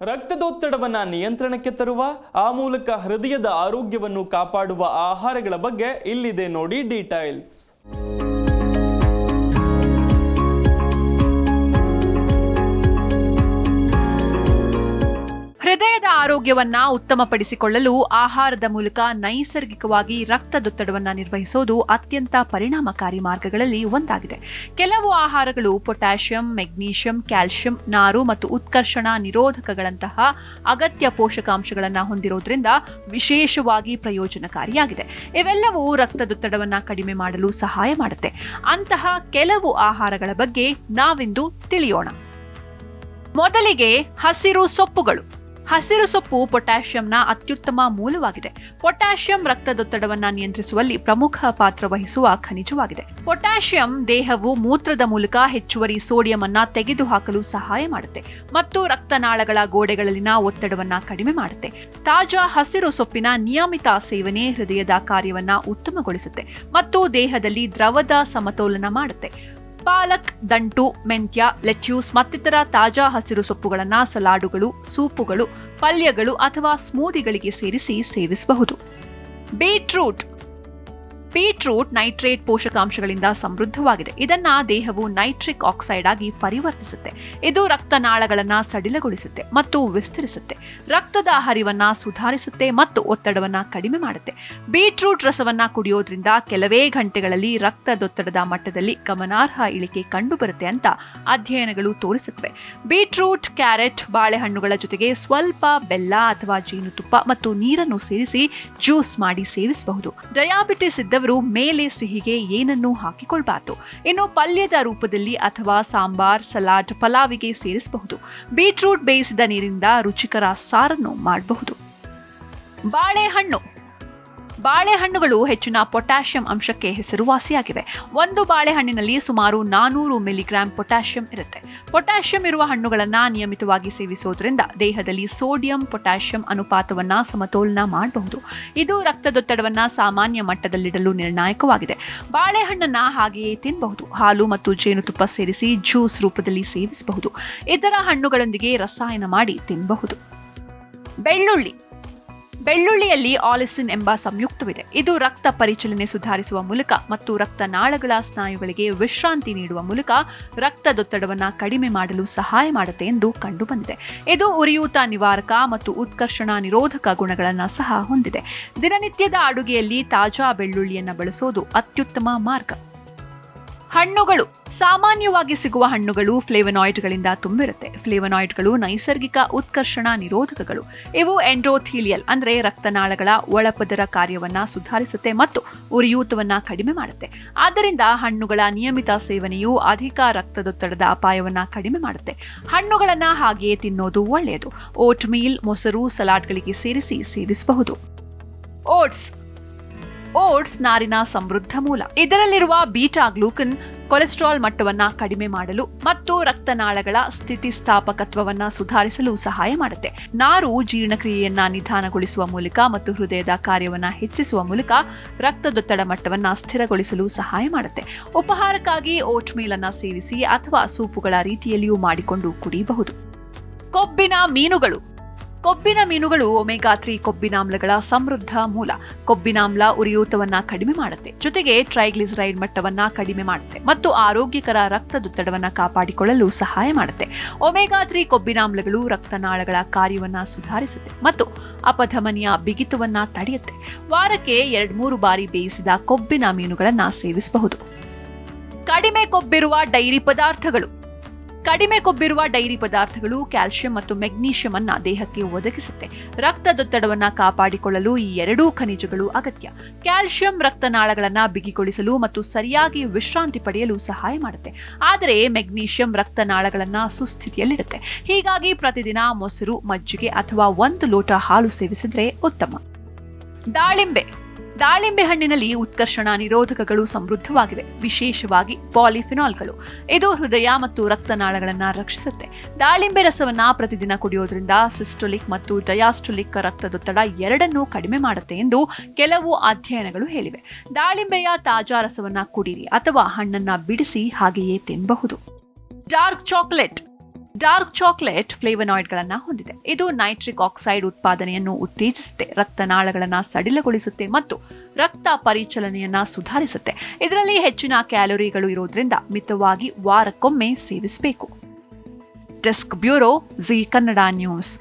ರಕ್ತದೊತ್ತಡವನ್ನ ನಿಯಂತ್ರಣಕ್ಕೆ ತರುವ ಆ ಮೂಲಕ ಹೃದಯದ ಆರೋಗ್ಯವನ್ನು ಕಾಪಾಡುವ ಆಹಾರಗಳ ಬಗ್ಗೆ ಇಲ್ಲಿದೆ ನೋಡಿ ಡೀಟೈಲ್ಸ್. ಆರೋಗ್ಯವನ್ನ ಉತ್ತಮಪಡಿಸಿಕೊಳ್ಳಲು ಆಹಾರದ ಮೂಲಕ ನೈಸರ್ಗಿಕವಾಗಿ ರಕ್ತದೊತ್ತಡವನ್ನು ನಿರ್ವಹಿಸೋದು ಅತ್ಯಂತ ಪರಿಣಾಮಕಾರಿ ಮಾರ್ಗಗಳಲ್ಲಿ ಒಂದಾಗಿದೆ. ಕೆಲವು ಆಹಾರಗಳು ಪೊಟ್ಯಾಷಿಯಂ, ಮೆಗ್ನೀಷಿಯಂ ಕ್ಯಾಲ್ಸಿಯಂ ನಾರು ಮತ್ತು ಉತ್ಕರ್ಷಣ ನಿರೋಧಕಗಳಂತಹ ಅಗತ್ಯ ಪೋಷಕಾಂಶಗಳನ್ನು ಹೊಂದಿರೋದ್ರಿಂದ ವಿಶೇಷವಾಗಿ ಪ್ರಯೋಜನಕಾರಿಯಾಗಿದೆ. ಇವೆಲ್ಲವೂ ರಕ್ತದೊತ್ತಡವನ್ನ ಕಡಿಮೆ ಮಾಡಲು ಸಹಾಯ ಮಾಡುತ್ತೆ. ಅಂತಹ ಕೆಲವು ಆಹಾರಗಳ ಬಗ್ಗೆ ನಾವಿಂದು ತಿಳಿಯೋಣ. ಮೊದಲಿಗೆ ಹಸಿರು ಸೊಪ್ಪುಗಳು. ಹಸಿರು ಸೊಪ್ಪು ಪೊಟ್ಯಾಷಿಯಂನ ಅತ್ಯುತ್ತಮ ಮೂಲವಾಗಿದೆ. ಪೊಟ್ಯಾಷಿಯಂ ರಕ್ತದೊತ್ತಡವನ್ನ ನಿಯಂತ್ರಿಸುವಲ್ಲಿ ಪ್ರಮುಖ ಪಾತ್ರ ವಹಿಸುವ ಖನಿಜವಾಗಿದೆ. ಪೊಟ್ಯಾಷಿಯಂ ದೇಹವು ಮೂತ್ರದ ಮೂಲಕ ಹೆಚ್ಚುವರಿ ಸೋಡಿಯಂ ಅನ್ನ ತೆಗೆದುಹಾಕಲು ಸಹಾಯ ಮಾಡುತ್ತೆ ಮತ್ತು ರಕ್ತನಾಳಗಳ ಗೋಡೆಗಳಲ್ಲಿನ ಒತ್ತಡವನ್ನ ಕಡಿಮೆ ಮಾಡುತ್ತೆ. ತಾಜಾ ಹಸಿರು ಸೊಪ್ಪಿನ ನಿಯಮಿತ ಸೇವನೆ ಹೃದಯದ ಕಾರ್ಯವನ್ನ ಉತ್ತಮಗೊಳಿಸುತ್ತೆ ಮತ್ತು ದೇಹದಲ್ಲಿ ದ್ರವದ ಸಮತೋಲನ ಮಾಡುತ್ತೆ. ಪಾಲಕ್, ದಂಟು, ಮೆಂತ್ಯ, ಲೆಚ್ಯೂಸ್ ಮತ್ತಿತರ ತಾಜಾ ಹಸಿರು ಸೊಪ್ಪುಗಳನ್ನು ಸಲಾಡುಗಳು, ಸೂಪುಗಳು, ಪಲ್ಯಗಳು ಅಥವಾ ಸ್ಮೂದಿಗಳಿಗೆ ಸೇರಿಸಿ ಸೇವಿಸಬಹುದು. ಬೀಟ್ರೂಟ್ ಬೀಟ್ರೂಟ್ ನೈಟ್ರೇಟ್ ಪೋಷಕಾಂಶಗಳಿಂದ ಸಮೃದ್ಧವಾಗಿದೆ. ಇದನ್ನ ದೇಹವು ನೈಟ್ರಿಕ್ ಆಕ್ಸೈಡ್ ಆಗಿ ಪರಿವರ್ತಿಸುತ್ತೆ. ಇದು ರಕ್ತನಾಳಗಳನ್ನ ಸಡಿಲಗೊಳಿಸುತ್ತೆ ಮತ್ತು ವಿಸ್ತರಿಸುತ್ತೆ. ರಕ್ತದ ಹರಿವನ್ನ ಸುಧಾರಿಸುತ್ತೆ ಮತ್ತು ಒತ್ತಡವನ್ನ ಕಡಿಮೆ ಮಾಡುತ್ತೆ. ಬೀಟ್ರೂಟ್ ರಸವನ್ನ ಕುಡಿಯೋದ್ರಿಂದ ಕೆಲವೇ ಗಂಟೆಗಳಲ್ಲಿ ರಕ್ತದೊತ್ತಡದ ಮಟ್ಟದಲ್ಲಿ ಗಮನಾರ್ಹ ಇಳಿಕೆ ಕಂಡುಬರುತ್ತೆ ಅಂತ ಅಧ್ಯಯನಗಳು ತೋರಿಸುತ್ತವೆ. ಬೀಟ್ರೂಟ್, ಕ್ಯಾರೆಟ್, ಬಾಳೆಹಣ್ಣುಗಳ ಜೊತೆಗೆ ಸ್ವಲ್ಪ ಬೆಲ್ಲ ಅಥವಾ ಜೇನುತುಪ್ಪ ಮತ್ತು ನೀರನ್ನು ಸೇರಿಸಿ ಜ್ಯೂಸ್ ಮಾಡಿ ಸೇವಿಸಬಹುದು. ಡಯಾಬಿಟಿಸ್ ಇದ್ದವರು ಮೇಲೆ ಸಿಹಿಗೆ ಏನನ್ನೂ ಹಾಕಿಕೊಳ್ಬಾರ್ದು. ಇನ್ನು ಪಲ್ಯದ ರೂಪದಲ್ಲಿ ಅಥವಾ ಸಾಂಬಾರ್, ಸಲಾಡ್, ಪಲಾವಿಗೆ ಸೇರಿಸಬಹುದು. ಬೀಟ್ರೂಟ್ ಬೇಯಿಸಿದ ನೀರಿಂದ ರುಚಿಕರ ಸಾರನ್ನು ಮಾಡಬಹುದು. ಬಾಳೆಹಣ್ಣು. ಬಾಳೆಹಣ್ಣುಗಳು ಹೆಚ್ಚಿನ ಪೊಟ್ಯಾಷಿಯಂ ಅಂಶಕ್ಕೆ ಹೆಸರುವಾಸಿಯಾಗಿವೆ. ಒಂದು ಬಾಳೆಹಣ್ಣಿನಲ್ಲಿ ಸುಮಾರು ನಾನೂರು ಮಿಲಿಗ್ರಾಂ ಪೊಟ್ಯಾಷಿಯಂ ಇರುತ್ತೆ. ಪೊಟ್ಯಾಷಿಯಂ ಇರುವ ಹಣ್ಣುಗಳನ್ನು ನಿಯಮಿತವಾಗಿ ಸೇವಿಸೋದ್ರಿಂದ ದೇಹದಲ್ಲಿ ಸೋಡಿಯಂ ಪೊಟ್ಯಾಷಿಯಂ ಅನುಪಾತವನ್ನ ಸಮತೋಲನ ಮಾಡಬಹುದು. ಇದು ರಕ್ತದೊತ್ತಡವನ್ನ ಸಾಮಾನ್ಯ ಮಟ್ಟದಲ್ಲಿಡಲು ನಿರ್ಣಾಯಕವಾಗಿದೆ. ಬಾಳೆಹಣ್ಣನ್ನ ಹಾಗೆಯೇ ತಿನ್ನಬಹುದು ಹಾಲು ಮತ್ತು ಜೇನುತುಪ್ಪ ಸೇರಿಸಿ ಜ್ಯೂಸ್ ರೂಪದಲ್ಲಿ ಸೇವಿಸಬಹುದು. ಇತರ ಹಣ್ಣುಗಳೊಂದಿಗೆ ರಸಾಯನ ಮಾಡಿ ತಿನ್ನಬಹುದು ಬೆಳ್ಳುಳ್ಳಿ. ಬೆಳ್ಳುಳ್ಳಿಯಲ್ಲಿ ಆಲಿಸಿನ್ ಎಂಬ ಸಂಯುಕ್ತವಿದೆ. ಇದು ರಕ್ತ ಪರಿಚಲನೆ ಸುಧಾರಿಸುವ ಮೂಲಕ ಮತ್ತು ರಕ್ತನಾಳಗಳ ಸ್ನಾಯುಗಳಿಗೆ ವಿಶ್ರಾಂತಿ ನೀಡುವ ಮೂಲಕ ರಕ್ತದೊತ್ತಡವನ್ನು ಕಡಿಮೆ ಮಾಡಲು ಸಹಾಯ ಮಾಡುತ್ತೆ ಎಂದು ಕಂಡುಬಂದಿದೆ. ಇದು ಉರಿಯೂತ, ನಿವಾರಕ ಮತ್ತು ಉತ್ಕರ್ಷಣ ನಿರೋಧಕ ಗುಣಗಳನ್ನು ಸಹ ಹೊಂದಿದೆ. ದಿನನಿತ್ಯದ ಅಡುಗೆಯಲ್ಲಿ ತಾಜಾ ಬೆಳ್ಳುಳ್ಳಿಯನ್ನು ಬಳಸೋದು ಅತ್ಯುತ್ತಮ ಮಾರ್ಗ. ಹಣ್ಣುಗಳು. ಸಾಮಾನ್ಯವಾಗಿ ಸಿಗುವ ಹಣ್ಣುಗಳು ಫ್ಲೇವನಾಯ್ಡ್ಗಳಿಂದ ತುಂಬಿರುತ್ತೆ. ಫ್ಲೇವನಾಯ್ಡ್ಗಳು ನೈಸರ್ಗಿಕ ಉತ್ಕರ್ಷಣ ನಿರೋಧಕಗಳು. ಇವು ಎಂಡ್ರೋಥೀಲಿಯಲ್ ಅಂದ್ರೆ ರಕ್ತನಾಳಗಳ ಒಳಪದರ ಕಾರ್ಯವನ್ನ ಸುಧಾರಿಸುತ್ತೆ ಮತ್ತು ಉರಿಯೂತವನ್ನ ಕಡಿಮೆ ಮಾಡುತ್ತೆ. ಆದ್ದರಿಂದ ಹಣ್ಣುಗಳ ನಿಯಮಿತ ಸೇವನೆಯು ಅಧಿಕ ರಕ್ತದೊತ್ತಡದ ಅಪಾಯವನ್ನ ಕಡಿಮೆ ಮಾಡುತ್ತೆ. ಹಣ್ಣುಗಳನ್ನ ಹಾಗೆಯೇ ತಿನ್ನೋದು ಒಳ್ಳೆಯದು. ಓಟ್ ಮೀಲ್ ಮೊಸರು, ಸಲಾಡ್ಗಳಿಗೆ ಸೇರಿಸಿ ಸೇವಿಸಬಹುದು. ಓಟ್ಸ್. ಓಟ್ಸ್ ನಾರಿನ ಸಮೃದ್ಧ ಮೂಲ. ಇದರಲ್ಲಿರುವ ಬೀಟಾ ಗ್ಲೂಕನ್ ಕೊಲೆಸ್ಟ್ರಾಲ್ ಮಟ್ಟವನ್ನ ಕಡಿಮೆ ಮಾಡಲು ಮತ್ತು ರಕ್ತನಾಳಗಳ ಸ್ಥಿತಿಸ್ಥಾಪಕತ್ವವನ್ನ ಸುಧಾರಿಸಲು ಸಹಾಯ ಮಾಡುತ್ತೆ. ನಾರು ಜೀರ್ಣಕ್ರಿಯೆಯನ್ನ ನಿಧಾನಗೊಳಿಸುವ ಮೂಲಕ ಮತ್ತು ಹೃದಯದ ಕಾರ್ಯವನ್ನ ಹೆಚ್ಚಿಸುವ ಮೂಲಕ ರಕ್ತದೊತ್ತಡ ಮಟ್ಟವನ್ನ ಸ್ಥಿರಗೊಳಿಸಲು ಸಹಾಯ ಮಾಡುತ್ತೆ. ಉಪಹಾರಕ್ಕಾಗಿ ಓಟ್ ಮೀಲ್ ಅನ್ನ ಸೇವಿಸಿ ಅಥವಾ ಸೂಪುಗಳ ರೀತಿಯಲ್ಲಿಯೂ ಮಾಡಿಕೊಂಡು ಕುಡಿಯಬಹುದು. ಕೊಬ್ಬಿನ ಮೀನುಗಳು. ಕೊಬ್ಬಿನ ಮೀನುಗಳು ಒಮೆಗಾ ತ್ರೀ ಕೊಬ್ಬಿನಾಮ್ಲಗಳ ಸಮೃದ್ಧ ಮೂಲ. ಕೊಬ್ಬಿನಾಮ್ಲ ಉರಿಯೂತವನ್ನ ಕಡಿಮೆ ಮಾಡುತ್ತೆ. ಜೊತೆಗೆ ಟ್ರೈಗ್ಲಿಸರೈಡ್ ಮಟ್ಟವನ್ನ ಕಡಿಮೆ ಮಾಡುತ್ತೆ ಮತ್ತು ಆರೋಗ್ಯಕರ ರಕ್ತದೊತ್ತಡವನ್ನ ಕಾಪಾಡಿಕೊಳ್ಳಲು ಸಹಾಯ ಮಾಡುತ್ತೆ. ಒಮೆಗಾ ತ್ರೀ ಕೊಬ್ಬಿನಾಮ್ಲಗಳು ರಕ್ತನಾಳಗಳ ಕಾರ್ಯವನ್ನ ಸುಧಾರಿಸುತ್ತೆ ಮತ್ತು ಅಪಧಮನಿಯ ಬಿಗಿತವನ್ನ ತಡೆಯುತ್ತೆ. ವಾರಕ್ಕೆ ಎರಡ್ ಮೂರು ಬಾರಿ ಬೇಯಿಸಿದ ಕೊಬ್ಬಿನ ಮೀನುಗಳನ್ನ ಸೇವಿಸಬಹುದು. ಕಡಿಮೆ ಕೊಬ್ಬಿರುವ ಡೈರಿ ಪದಾರ್ಥಗಳು. ಕಡಿಮೆ ಕೊಬ್ಬಿರುವ ಡೈರಿ ಪದಾರ್ಥಗಳು ಕ್ಯಾಲ್ಸಿಯಂ ಮತ್ತು ಮೆಗ್ನೀಷಿಯಂ ಅನ್ನ ದೇಹಕ್ಕೆ ಒದಗಿಸುತ್ತೆ. ರಕ್ತದೊತ್ತಡವನ್ನ ಕಾಪಾಡಿಕೊಳ್ಳಲು ಈ ಎರಡೂ ಖನಿಜಗಳು ಅಗತ್ಯ. ಕ್ಯಾಲ್ಸಿಯಂ ರಕ್ತನಾಳಗಳನ್ನ ಬಿಗಿಗೊಳಿಸಲು ಮತ್ತು ಸರಿಯಾಗಿ ವಿಶ್ರಾಂತಿ ಪಡೆಯಲು ಸಹಾಯ ಮಾಡುತ್ತೆ. ಆದರೆ ಮೆಗ್ನೀಷಿಯಂ ರಕ್ತನಾಳಗಳನ್ನ ಸುಸ್ಥಿತಿಯಲ್ಲಿರುತ್ತೆ. ಹೀಗಾಗಿ ಪ್ರತಿದಿನ ಮೊಸರು, ಮಜ್ಜಿಗೆ ಅಥವಾ ಒಂದು ಲೋಟ ಹಾಲು ಸೇವಿಸಿದ್ರೆ ಉತ್ತಮ. ದಾಳಿಂಬೆ. ದಾಳಿಂಬೆ ಹಣ್ಣಿನಲ್ಲಿ ಉತ್ಕರ್ಷಣ ನಿರೋಧಕಗಳು ಸಮೃದ್ಧವಾಗಿವೆ. ವಿಶೇಷವಾಗಿ ಪಾಲಿಫಿನಾಲ್ಗಳು. ಇದು ಹೃದಯ ಮತ್ತು ರಕ್ತನಾಳಗಳನ್ನು ರಕ್ಷಿಸುತ್ತೆ. ದಾಳಿಂಬೆ ರಸವನ್ನು ಪ್ರತಿದಿನ ಕುಡಿಯೋದ್ರಿಂದ ಸಿಸ್ಟೊಲಿಕ್ ಮತ್ತು ಡಯಾಸ್ಟೊಲಿಕ್ ರಕ್ತದೊತ್ತಡ ಎರಡನ್ನೂ ಕಡಿಮೆ ಮಾಡುತ್ತೆ ಎಂದು ಕೆಲವು ಅಧ್ಯಯನಗಳು ಹೇಳಿವೆ. ದಾಳಿಂಬೆಯ ತಾಜಾ ರಸವನ್ನು ಕುಡಿರಿ ಅಥವಾ ಹಣ್ಣನ್ನು ಬಿಡಿಸಿ ಹಾಗೆಯೇ ತಿನ್ನಬಹುದು ಡಾರ್ಕ್ ಚಾಕ್ಲೇಟ್. ಡಾರ್ಕ್ ಚಾಕ್ಲೇಟ್ ಫ್ಲೇವನಾಯ್ಡ್ಗಳನ್ನು ಹೊಂದಿದೆ. ಇದು ನೈಟ್ರಿಕ್ ಆಕ್ಸೈಡ್ ಉತ್ಪಾದನೆಯನ್ನು ಉತ್ತೇಜಿಸುತ್ತೆ, ರಕ್ತನಾಳಗಳನ್ನು ಸಡಿಲಗೊಳಿಸುತ್ತೆ ಮತ್ತು ರಕ್ತ ಪರಿಚಲನೆಯನ್ನು ಸುಧಾರಿಸುತ್ತೆ. ಇದರಲ್ಲಿ ಹೆಚ್ಚಿನ ಕ್ಯಾಲೋರಿಗಳು ಇರೋದ್ರಿಂದ ಮಿತವಾಗಿ ವಾರಕ್ಕೊಮ್ಮೆ ಸೇವಿಸಬೇಕು. Desk bureau Zee Kannada news.